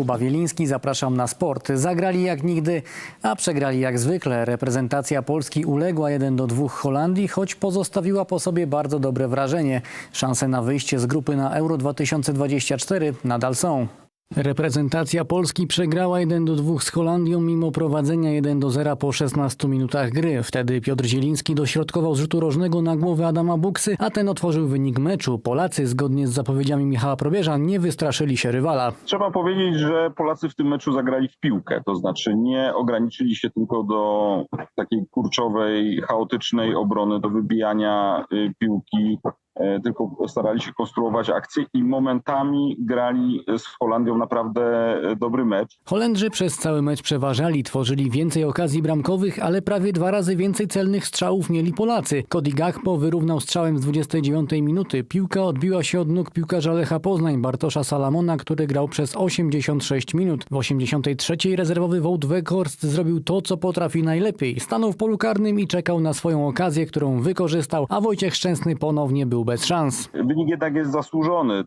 Kuba Wieliński, zapraszam na sport. Zagrali jak nigdy, a przegrali jak zwykle. Reprezentacja Polski uległa 1 do 2 Holandii, choć pozostawiła po sobie bardzo dobre wrażenie. Szanse na wyjście z grupy na Euro 2024 nadal są. Reprezentacja Polski przegrała 1 do 2 z Holandią mimo prowadzenia 1 do 0 po 16 minutach gry. Wtedy Piotr Zieliński dośrodkował z rzutu rożnego na głowę Adama Buksy, a ten otworzył wynik meczu. Polacy, zgodnie z zapowiedziami Michała Probierza, nie wystraszyli się rywala. Trzeba powiedzieć, że Polacy w tym meczu zagrali w piłkę, to znaczy nie ograniczyli się tylko do takiej kurczowej, chaotycznej obrony, do wybijania y, piłki, tylko starali się konstruować akcje i momentami grali z Holandią naprawdę e, dobry mecz. Holendrzy przez cały mecz przeważali, tworzyli więcej okazji bramkowych, ale prawie dwa razy więcej celnych strzałów mieli Polacy. Cody Gakpo wyrównał strzałem z 29 minuty. Piłka odbiła się od nóg piłkarza Lecha Poznań, Bartosza Salamona, który grał przez 86 minut. W 83 rezerwowy Wout Weghorst zrobił to, co potrafi najlepiej. Stanął w polu karnym i czekał na swoją okazję, którą wykorzystał, a Wojciech Szczęsny ponownie był bez szans. Wynik jednak jest zasłużony.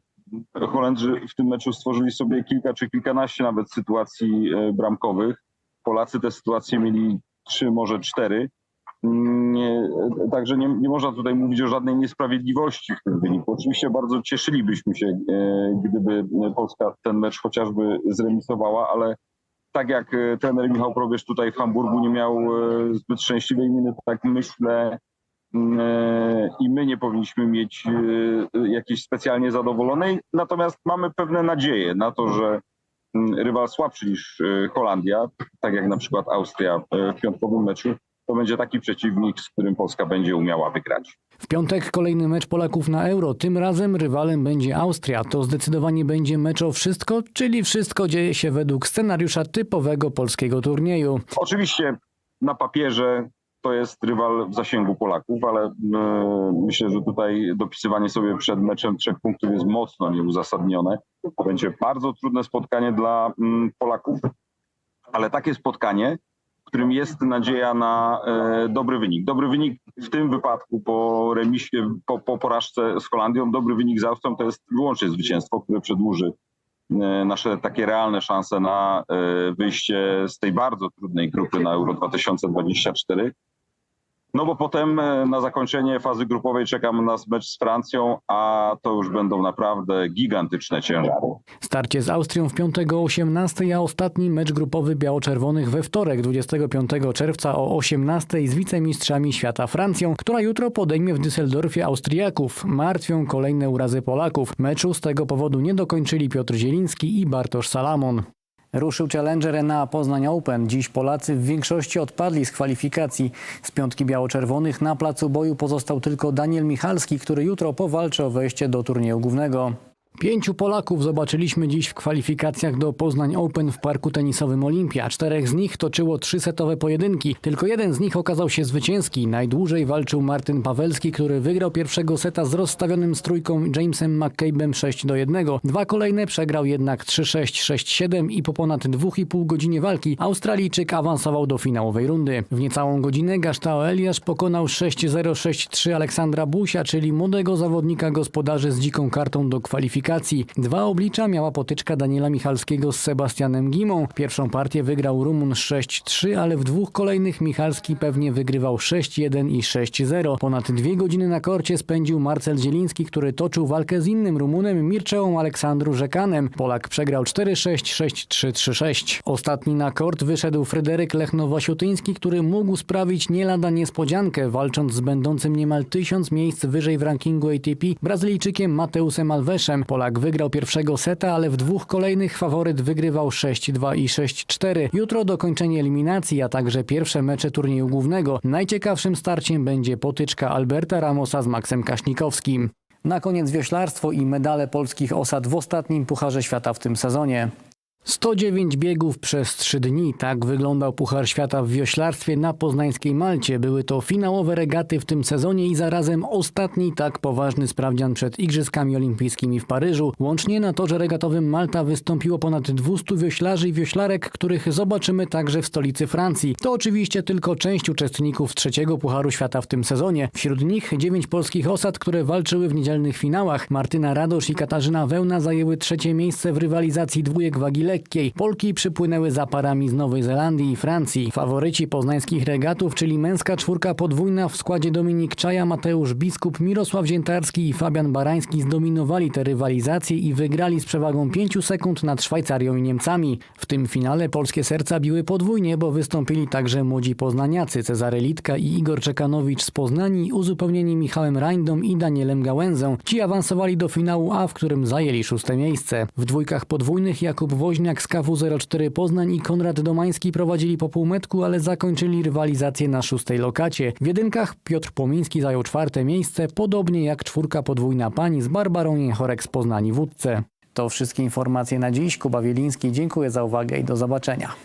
Holendrzy w tym meczu stworzyli sobie kilka czy kilkanaście nawet sytuacji e, bramkowych. Polacy te sytuacje mieli trzy, może cztery. Nie, także nie, nie można tutaj mówić o żadnej niesprawiedliwości w tym wyniku. Oczywiście bardzo cieszylibyśmy się, e, gdyby Polska ten mecz chociażby zremisowała, ale tak jak e, trener Michał Probierz tutaj w Hamburgu nie miał zbyt szczęśliwej miny, tak myślę i my nie powinniśmy mieć e, jakiejś specjalnie zadowolonej. Natomiast mamy pewne nadzieje na to, że mm, rywal słabszy niż e, Holandia, tak jak na przykład Austria e, w piątkowym meczu, to będzie taki przeciwnik, z którym Polska będzie umiała wygrać. W piątek kolejny mecz Polaków na Euro. Tym razem rywalem będzie Austria. To zdecydowanie będzie mecz o wszystko, czyli wszystko dzieje się według scenariusza typowego polskiego turnieju. Oczywiście na papierze to jest rywal w zasięgu Polaków, ale e, myślę, że tutaj dopisywanie sobie przed meczem trzech punktów jest mocno nieuzasadnione. To będzie bardzo trudne spotkanie dla mm, Polaków, ale takie spotkanie, w którym jest nadzieja na e, dobry wynik. Dobry wynik w tym wypadku po remisie, po, po porażce z Holandią, dobry wynik z Austrią to jest wyłącznie zwycięstwo, które przedłuży e, nasze takie realne szanse na wyjście z tej bardzo trudnej grupy na Euro 2024. No bo potem e, na zakończenie fazy grupowej czekam nas mecz z Francją, a to już będą naprawdę gigantyczne ciężary. Starcie z Austrią w piątek o 18, a ostatni mecz grupowy biało-czerwonych we wtorek 25 czerwca o 18 z wicemistrzami świata Francją, która jutro podejmie w Düsseldorfie Austriaków. Martwią kolejne urazy Polaków. Meczu z tego powodu nie dokończyli Piotr Zieliński i Bartosz Salamon. Ruszył Challenger na Poznań Open. Dziś Polacy w większości odpadli z kwalifikacji. Z piątki biało-czerwonych na placu boju pozostał tylko Daniel Michalski, który jutro powalczy o wejście do turnieju głównego. Pięciu Polaków zobaczyliśmy dziś w kwalifikacjach do Poznań Open w parku tenisowym Olimpia. Czterech z nich toczyło trzysetowe pojedynki. Tylko jeden z nich okazał się zwycięski. Najdłużej walczył Martyn Pawelski, który wygrał pierwszego seta z rozstawionym z trójką Jamesem McCabe'em 6 do 1. Dwa kolejne przegrał jednak 3-6, 6-7 i po ponad 2,5 godzinie walki Australijczyk awansował do finałowej rundy. W niecałą godzinę Gasztao Eliasz pokonał 6-0, 6-3 Aleksandra Busia, czyli młodego zawodnika gospodarzy z dziką kartą do kwalifikacji. Dwa oblicza miała potyczka Daniela Michalskiego z Sebastianem Gimą. Pierwszą partię wygrał Rumun 6-3, ale w dwóch kolejnych Michalski pewnie wygrywał 6-1 i 6-0. Ponad dwie godziny na korcie spędził Marcel Zieliński, który toczył walkę z innym Rumunem Mirczeą Aleksandru Rzekanem. Polak przegrał 4-6, 6-3, 3-6. Ostatni na kort wyszedł Fryderyk Lechno-Wasiutyński, który mógł sprawić nie lada niespodziankę, walcząc z będącym niemal tysiąc miejsc wyżej w rankingu ATP Brazylijczykiem Mateusem Alveszem. Polak wygrał pierwszego seta, ale w dwóch kolejnych faworyt wygrywał 6-2 i 6-4. Jutro dokończenie eliminacji, a także pierwsze mecze turnieju głównego. Najciekawszym starciem będzie potyczka Alberta Ramosa z Maksem Kaśnikowskim. Na koniec wioślarstwo i medale polskich osad w ostatnim Pucharze Świata w tym sezonie. 109 biegów przez 3 dni. Tak wyglądał Puchar Świata w wioślarstwie na poznańskiej Malcie. Były to finałowe regaty w tym sezonie i zarazem ostatni tak poważny sprawdzian przed Igrzyskami Olimpijskimi w Paryżu. Łącznie na torze regatowym Malta wystąpiło ponad 200 wioślarzy i wioślarek, których zobaczymy także w stolicy Francji. To oczywiście tylko część uczestników trzeciego Pucharu Świata w tym sezonie. Wśród nich 9 polskich osad, które walczyły w niedzielnych finałach. Martyna Radosz i Katarzyna Wełna zajęły trzecie miejsce w rywalizacji dwójek wagi lekkiej. Polki przypłynęły za parami z Nowej Zelandii i Francji. Faworyci poznańskich regatów, czyli męska czwórka podwójna w składzie Dominik Czaja, Mateusz Biskup, Mirosław Ziętarski i Fabian Barański zdominowali te rywalizacje i wygrali z przewagą 5 sekund nad Szwajcarią i Niemcami. W tym finale polskie serca biły podwójnie, bo wystąpili także młodzi poznaniacy Cezary Litka i Igor Czekanowicz z Poznani, uzupełnieni Michałem Reindą i Danielem Gałęzą. Ci awansowali do finału A, w którym zajęli szóste miejsce. W dwójkach podwójnych Jakub Woźniak z KW04 Poznań i Konrad Domański prowadzili po półmetku, ale zakończyli rywalizację na szóstej lokacie. W jedynkach Piotr Płomiński zajął czwarte miejsce, podobnie jak czwórka podwójna pani z Barbarą Jęchorek z Poznani Wódce. To wszystkie informacje na dziś. Kuba Wieliński, dziękuję za uwagę i do zobaczenia.